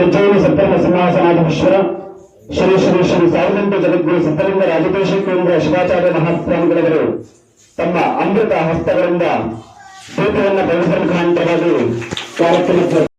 ಉಜ್ಜಯಿನಿ ಸತ್ಯನ ಸಿಂಹಾಸನಾಧೀಶ್ವರ ಶ್ರೀ ಶ್ರೀ ಶ್ರೀ ಸಾವಿರಂತ ಜಗದ್ಗುರು ಸಿದ್ಧಲಿಂಗ ರಾಜಕೋಶ ಕೇಂದ್ರ ಶಿವಾಚಾರ್ಯ ಮಹಾಸ್ವಾಮಿಗಳವರು ತಮ್ಮ ಅಮೃತ ಹಸ್ತಗಳಿಂದ ದೀಪವನ್ನು ಬೆಳೆಸಲು ಕಾಂತರಾಗಿ ಕಾರ್ಯಕ್ರಮ